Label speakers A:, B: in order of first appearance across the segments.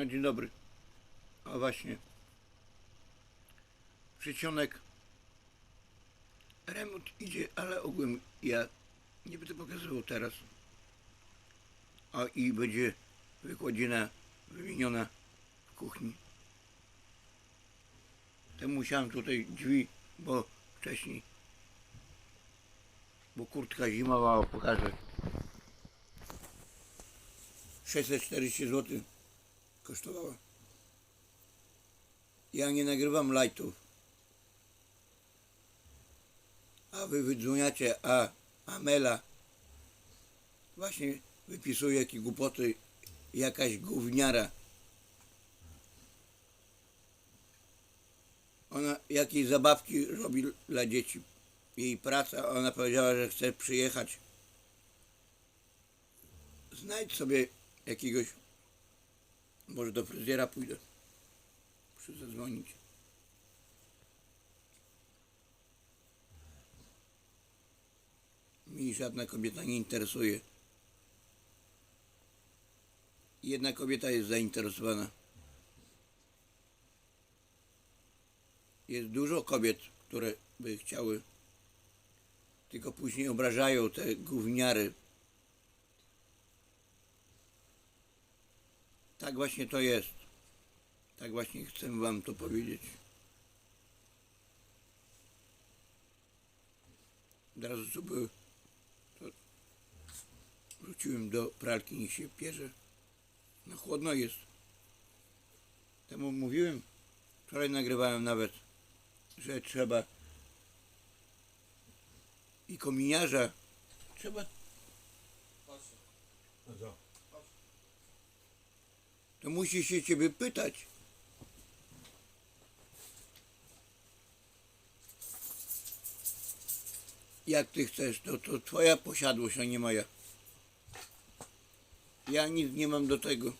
A: No dzień dobry. A właśnie. Przedsionek. Remont idzie, ale ogółem ja nie będę pokazywał teraz. A i będzie wykładzina wymieniona w kuchni. Temu musiałem tutaj drzwi, bo wcześniej. Bo kurtka zimowa pokażę. 640 zł kosztowała. Ja nie nagrywam lightów. A wy wydzwoniacie, a Amela właśnie wypisuje jakie głupoty, jakaś gówniara. Ona jakieś zabawki robi dla dzieci. Jej praca, ona powiedziała, że chce przyjechać. Znajdź sobie jakiegoś może do fryzjera pójdę. Muszę zadzwonić. Mi żadna kobieta nie interesuje. Jedna kobieta jest zainteresowana. Jest dużo kobiet, które by chciały, tylko później obrażają te gówniary. Tak właśnie to jest. Tak właśnie chcę wam to powiedzieć. Od razu co były, to wrzuciłem do pralki, niech się pierze. No chłodno jest. Temu mówiłem, wczoraj nagrywałem nawet, że trzeba i kominiarza trzeba
B: co?
A: To musi się ciebie pytać. Jak ty chcesz, to, to twoja posiadłość, a nie moja. Ja nic nie mam do tego.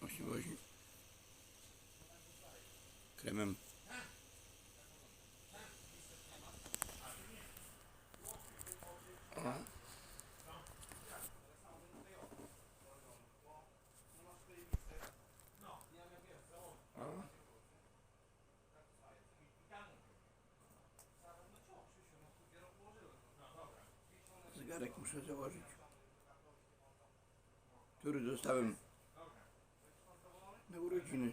A: Właśnie właśnie. Kremem. Zegarek muszę założyć. Który dostałem na urodziny.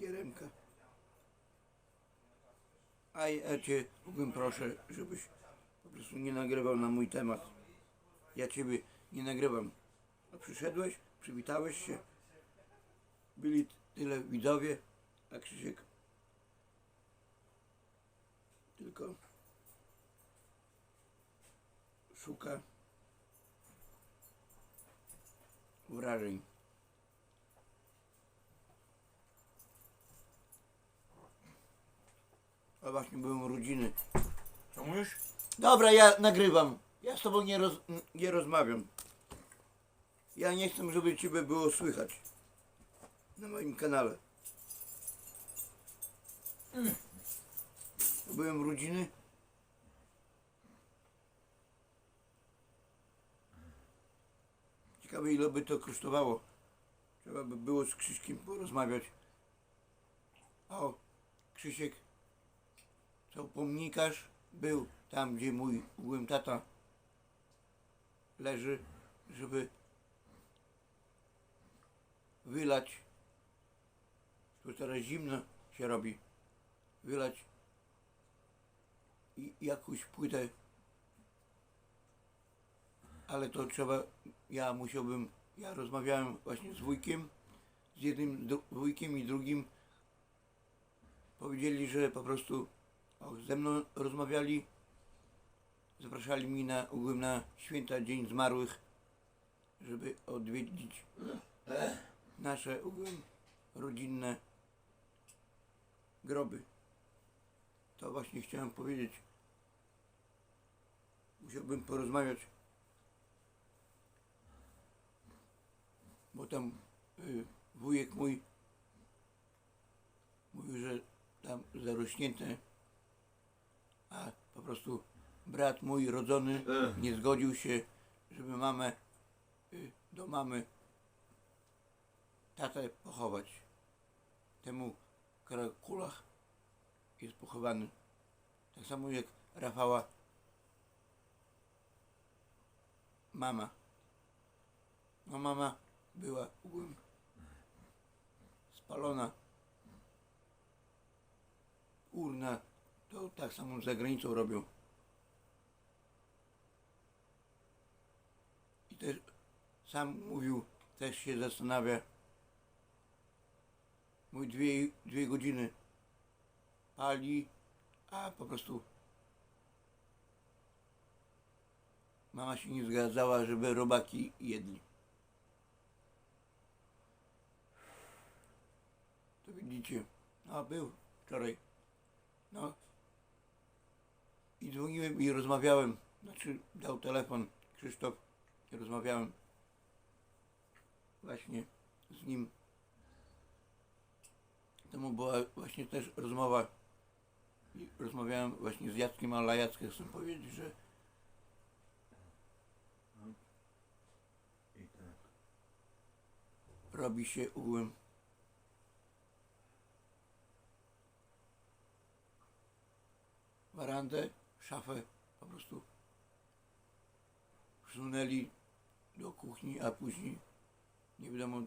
A: Gieremka. A ja cię mógłbym proszę, żebyś po prostu nie nagrywał na mój temat. Ja ciebie nie nagrywam. No przyszedłeś, przywitałeś się. Byli tyle widzowie, a Krzysiek tylko szuka wrażeń. A właśnie byłem urodziny.
B: Co mówisz?
A: Dobra, ja nagrywam. Ja z tobą nie, roz, nie rozmawiam. Ja nie chcę, żeby ciebie było słychać na moim kanale. Byłem urodziny. Ciekawe ile by to kosztowało. Trzeba by było z Krzyśkiem porozmawiać. O, Krzysiek, co pomnikarz był tam, gdzie mój byłem tata leży, żeby wylać, tu teraz zimno się robi, wylać jakąś płytę, ale to trzeba, ja musiałbym, ja rozmawiałem właśnie z wujkiem, z jednym wujkiem i drugim, powiedzieli, że po prostu o, ze mną rozmawiali, zapraszali mnie na, ogółem na święta Dzień Zmarłych, żeby odwiedzić nasze ogółem rodzinne groby. To właśnie chciałem powiedzieć. Musiałbym porozmawiać. Bo tam y, wujek mój mówił, że tam zarośnięte, a po prostu brat mój rodzony nie zgodził się, żeby mamę y, do mamy tatę pochować. Temu Krakulach jest pochowany. Tak samo jak Rafała mama. No mama była spalona. Urna to tak samo za granicą robią. I też sam mówił, też się zastanawia. Mój dwie, dwie godziny pali, a po prostu mama się nie zgadzała, żeby robaki jedli. To widzicie, a był wczoraj. No i dzwoniłem i rozmawiałem. Znaczy dał telefon Krzysztof i rozmawiałem właśnie z nim. Temu była właśnie też rozmowa. I rozmawiałem właśnie z Jackiem, ale Jackiem chcę powiedzieć, że
B: I tak.
A: Robi się ogółem warandę, szafę po prostu wsunęli do kuchni, a później nie wiadomo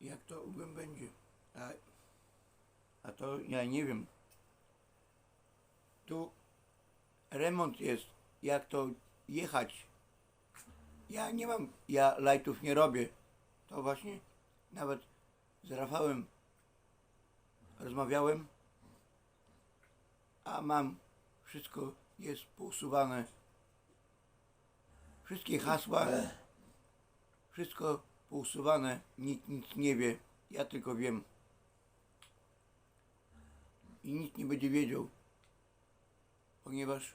A: jak to ogółem będzie. A, a to ja nie wiem. Tu remont jest, jak to jechać ja nie mam, ja lajtów nie robię. To właśnie nawet z Rafałem rozmawiałem, a mam wszystko jest pousuwane. Wszystkie hasła, wszystko pousuwane, nikt nic nie wie, ja tylko wiem. I nikt nie będzie wiedział, ponieważ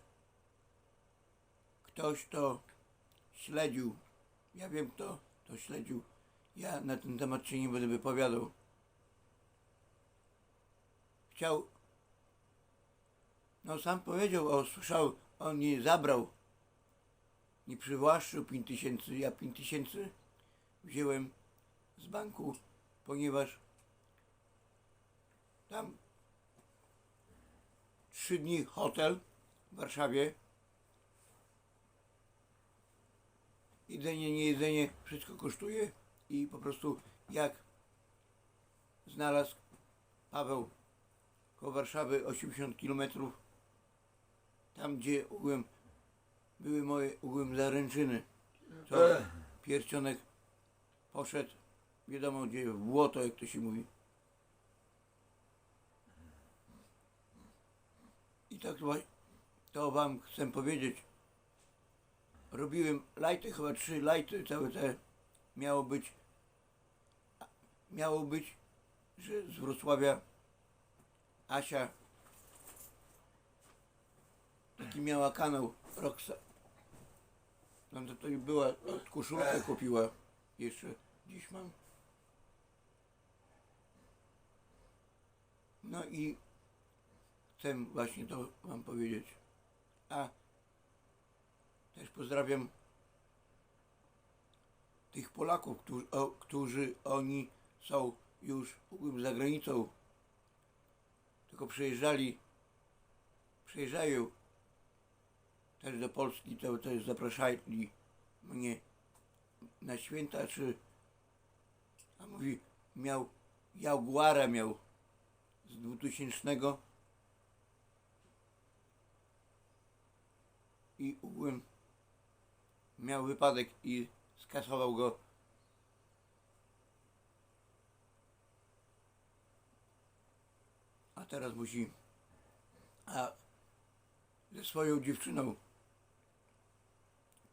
A: ktoś to śledził. Ja wiem kto to śledził. Ja na ten temat się nie będę wypowiadał. Chciał. No sam powiedział, o słyszał, on nie zabrał. Nie przywłaszczył 5 tysięcy. Ja 5 tysięcy wziąłem z banku, ponieważ tam trzy dni hotel w Warszawie jedzenie, nie jedzenie, wszystko kosztuje i po prostu jak znalazł Paweł koło Warszawy 80 km tam gdzie ogółem były moje ogółem zaręczyny to pierścionek poszedł wiadomo gdzie w błoto jak to się mówi. I tak to, to wam chcę powiedzieć robiłem lajty, chyba trzy lajty całe te miało być miało być, że z Wrocławia Asia taki miała kanał Roxa. No to, to była od koszulkę kupiła jeszcze dziś mam. No i chcę właśnie to wam powiedzieć. A też pozdrawiam tych Polaków, którzy, o, którzy oni są już za granicą. Tylko przyjeżdżali, przyjeżdżają też do Polski, to też zapraszali mnie na święta, czy a mówi, miał Jaguara miał z 2000 i ogółem miał wypadek i skasował go. A teraz musi. A ze swoją dziewczyną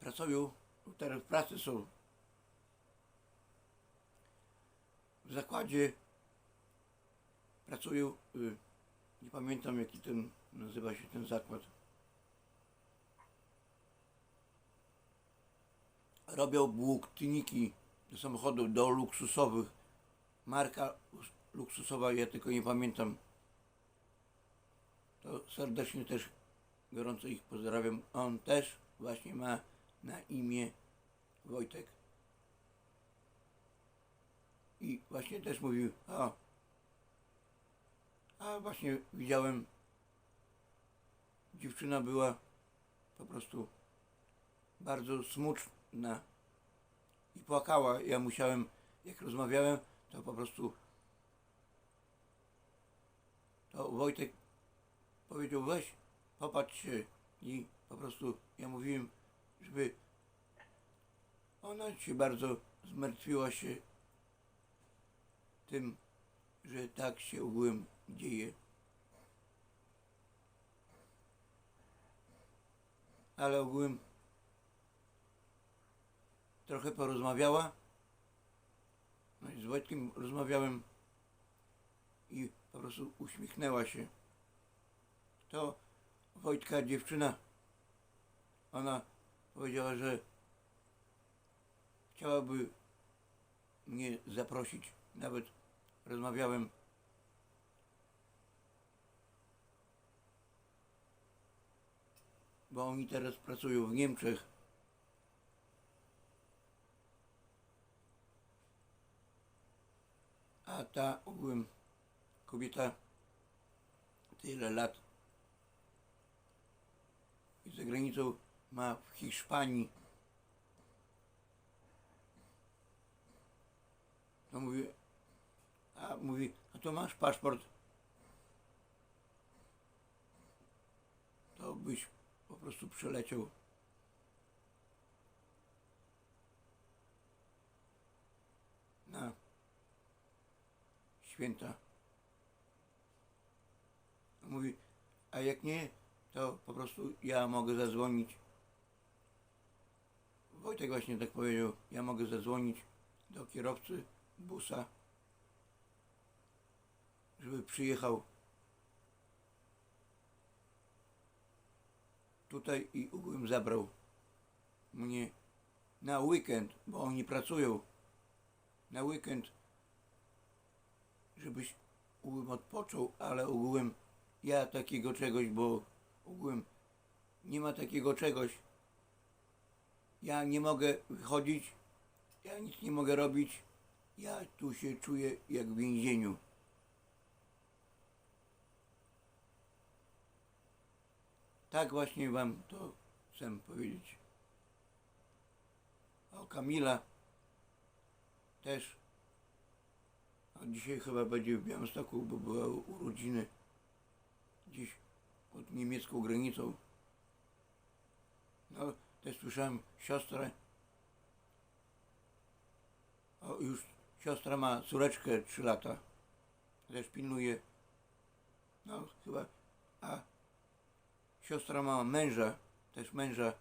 A: pracują, teraz w pracy są. W zakładzie pracują, y, nie pamiętam jaki ten nazywa się ten zakład. Robią błóktniki do samochodów, do luksusowych. Marka luksusowa, ja tylko nie pamiętam. to serdecznie też gorąco ich pozdrawiam. On też właśnie ma na imię Wojtek. I właśnie też mówił, o, a właśnie widziałem, dziewczyna była po prostu bardzo smutna i płakała. Ja musiałem, jak rozmawiałem, to po prostu to Wojtek powiedział weź, popatrz się i po prostu ja mówiłem, żeby ona się bardzo zmartwiła się tym, że tak się ogółem dzieje. Ale ogółem trochę porozmawiała. No i z Wojtkiem rozmawiałem i po prostu uśmiechnęła się. To Wojtka dziewczyna, ona powiedziała, że chciałaby mnie zaprosić. Nawet rozmawiałem bo oni teraz pracują w Niemczech. A ta ogółem kobieta tyle lat za granicą ma w Hiszpanii. To mówi, a mówi, a to masz paszport? To byś po prostu przeleciał. Na święta. Mówi, a jak nie, to po prostu ja mogę zadzwonić. Wojtek właśnie tak powiedział, ja mogę zadzwonić do kierowcy busa, żeby przyjechał tutaj i ogółem zabrał mnie na weekend, bo oni pracują na weekend, żebyś ogółem odpoczął, ale ogółem ja takiego czegoś, bo ogółem nie ma takiego czegoś. Ja nie mogę wychodzić, ja nic nie mogę robić. Ja tu się czuję jak w więzieniu. Tak właśnie wam to chcę powiedzieć. O Kamila też. Dzisiaj chyba będzie w Białymstoku, bo była urodziny gdzieś pod niemiecką granicą. No, też słyszałem siostrę. O, już siostra ma córeczkę 3 lata. Też pilnuje. No, chyba. A siostra ma męża, też męża.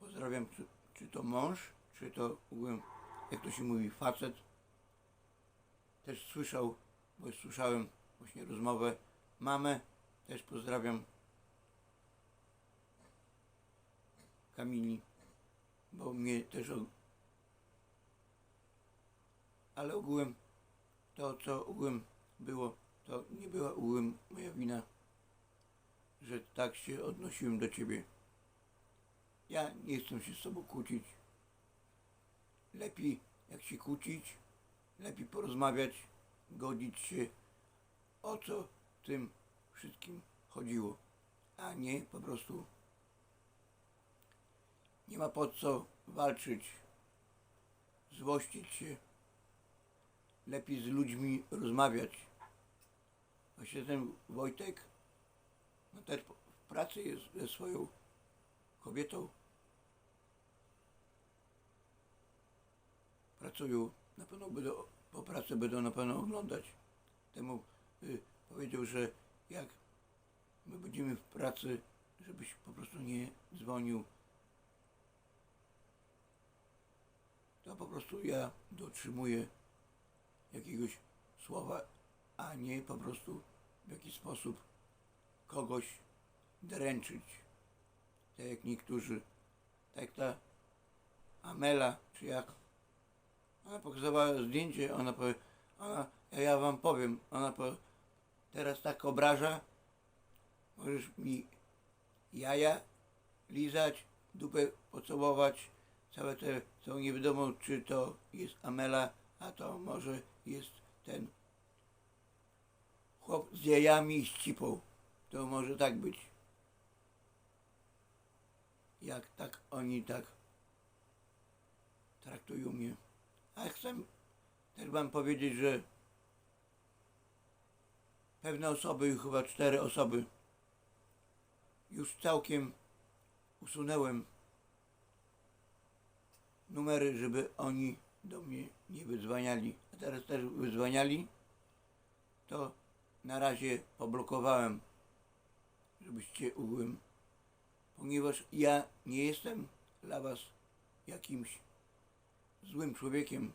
A: Pozdrawiam, czy, czy to mąż, czy to, ogółem, jak to się mówi, facet. Też słyszał, bo słyszałem właśnie rozmowę. Mamę też pozdrawiam. Kamili, bo mnie też. Og... Ale ogółem to, co ogółem było, to nie była ogółem moja wina, że tak się odnosiłem do ciebie. Ja nie chcę się z tobą kłócić. Lepiej jak się kłócić, lepiej porozmawiać, godzić się o co tym wszystkim chodziło, a nie po prostu nie ma po co walczyć, złościć się. Lepiej z ludźmi rozmawiać. Właśnie ten Wojtek, no też w pracy jest ze swoją kobietą. Pracują, na pewno będą, po pracy będą na pewno oglądać. Temu y, powiedział, że jak my będziemy w pracy, żebyś po prostu nie dzwonił to po prostu ja dotrzymuję jakiegoś słowa, a nie po prostu w jakiś sposób kogoś dręczyć. Tak jak niektórzy, tak ta Amela, czy jak ona pokazywała zdjęcie, ona powie, ona, ja, ja wam powiem, ona powie, teraz tak obraża, możesz mi jaja lizać, dupę pocałować, całe te są nie wiadomo czy to jest Amela, a to może jest ten chłop z jajami i ścipą. To może tak być. Jak tak oni tak traktują mnie. A chcę też wam powiedzieć, że pewne osoby, chyba cztery osoby, już całkiem usunęłem numery, żeby oni do mnie nie wydzwaniali. A teraz też wydzwaniali, to na razie poblokowałem, żebyście ugłem, ponieważ ja nie jestem dla was jakimś złym człowiekiem.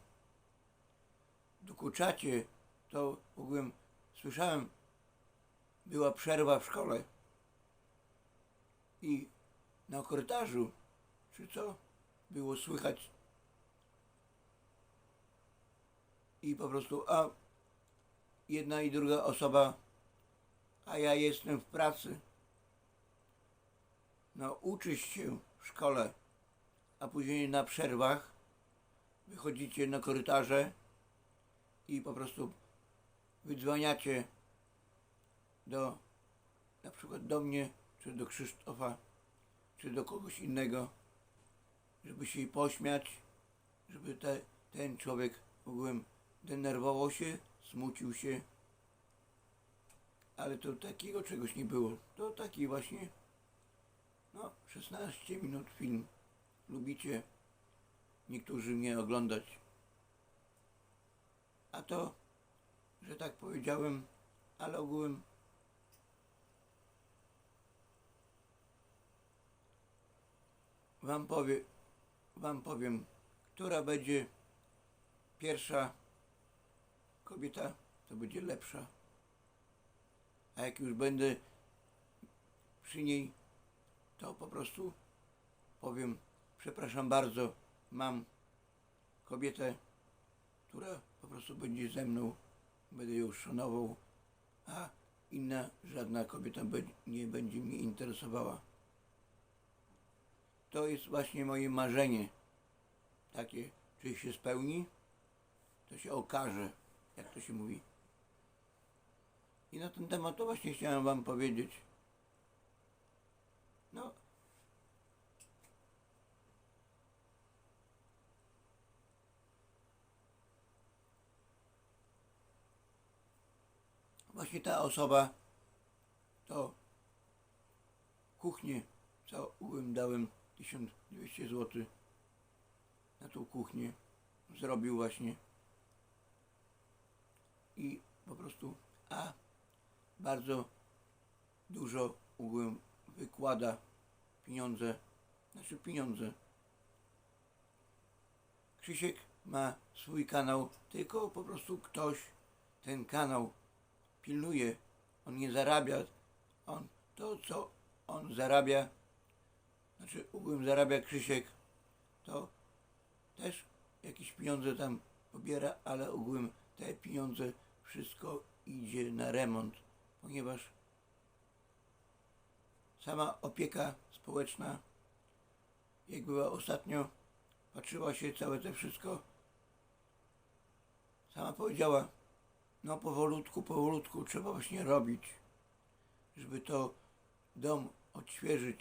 A: Dokuczacie, to ogółem słyszałem, była przerwa w szkole i na korytarzu, czy co, było słychać i po prostu, a jedna i druga osoba, a ja jestem w pracy. No, uczysz się w szkole, a później na przerwach wychodzicie na korytarze i po prostu wydzwaniacie do, na przykład do mnie, czy do Krzysztofa, czy do kogoś innego, żeby się pośmiać, żeby te, ten człowiek ogółem denerwował się, smucił się, ale to takiego czegoś nie było. To taki właśnie, no, 16 minut film. Lubicie niektórzy mnie oglądać. A to, że tak powiedziałem, ale ogółem wam powie, wam powiem, która będzie pierwsza kobieta, to będzie lepsza. A jak już będę przy niej, to po prostu powiem, przepraszam bardzo, mam kobietę, która po prostu będzie ze mną, będę ją szanował, a inna żadna kobieta nie będzie mnie interesowała. To jest właśnie moje marzenie. Takie, czy się spełni, to się okaże, jak to się mówi. I na ten temat to właśnie chciałem wam powiedzieć. No, właśnie ta osoba to kuchnię, co ułem dałem 1200 zł na tą kuchnię. Zrobił właśnie. I po prostu, a bardzo dużo ułem wykłada pieniądze, znaczy pieniądze. Krzysiek ma swój kanał, tylko po prostu ktoś ten kanał pilnuje. On nie zarabia. On to, co on zarabia, znaczy ogółem zarabia Krzysiek, to też jakieś pieniądze tam pobiera, ale ogółem te pieniądze wszystko idzie na remont, ponieważ sama opieka społeczna, jak była ostatnio, patrzyła się całe to wszystko, sama powiedziała, no powolutku, powolutku trzeba właśnie robić, żeby to dom odświeżyć,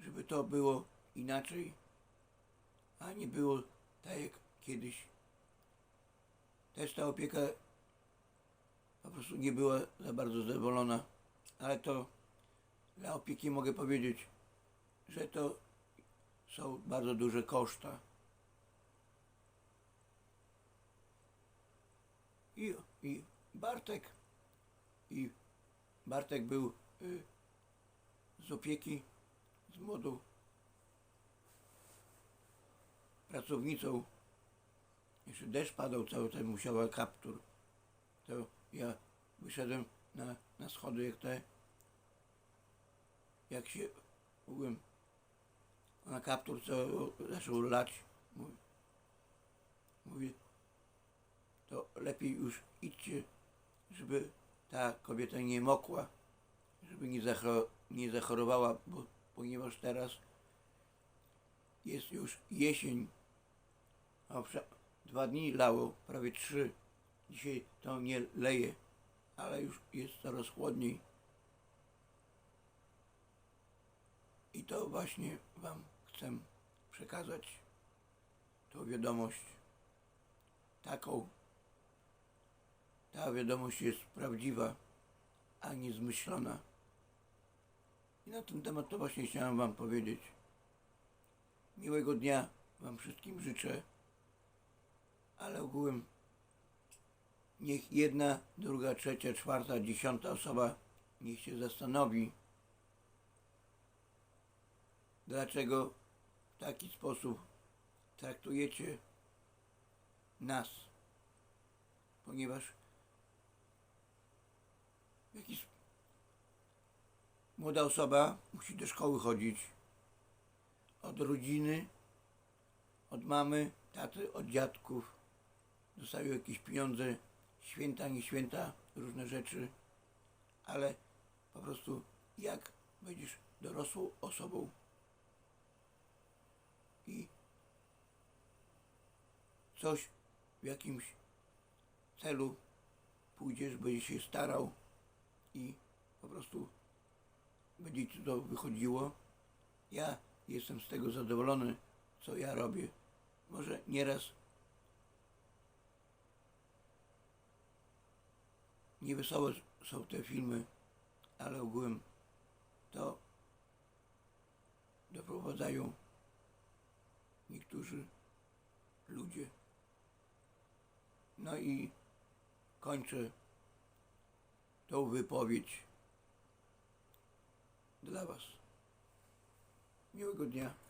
A: żeby to było inaczej, a nie było tak jak kiedyś. Też ta opieka po prostu nie była za bardzo zadowolona, ale to dla opieki mogę powiedzieć, że to są bardzo duże koszta. I, Bartek, i Bartek był y, z opieki, z młodą pracownicą. Jeszcze deszcz padał cały ten musiała kaptur. To ja wyszedłem na, na schody jak te jak się byłem na kaptur, co zaczął lać. Mówi, mówi to lepiej już idźcie, żeby ta kobieta nie mokła, żeby nie, zachoro- nie zachorowała, bo, ponieważ teraz jest już jesień. A dwa dni lało, prawie trzy. Dzisiaj to nie leje, ale już jest coraz chłodniej. I to właśnie Wam chcę przekazać tą wiadomość. Taką. Ta wiadomość jest prawdziwa, a nie zmyślona. I na ten temat to właśnie chciałem Wam powiedzieć. Miłego dnia Wam wszystkim życzę, ale ogółem niech jedna, druga, trzecia, czwarta, dziesiąta osoba niech się zastanowi, dlaczego w taki sposób traktujecie nas. Ponieważ jakiś młoda osoba musi do szkoły chodzić. Od rodziny, od mamy, taty, od dziadków. Dostają jakieś pieniądze, święta, nie święta, różne rzeczy, ale po prostu jak będziesz dorosłą osobą? I coś w jakimś celu pójdziesz, będziesz się starał i po prostu będzie ci to wychodziło. Ja jestem z tego zadowolony, co ja robię. Może nieraz niewesołe są te filmy, ale ogółem to doprowadzają niektórzy ludzie. No i kończę tą wypowiedź dla Was. Miłego dnia.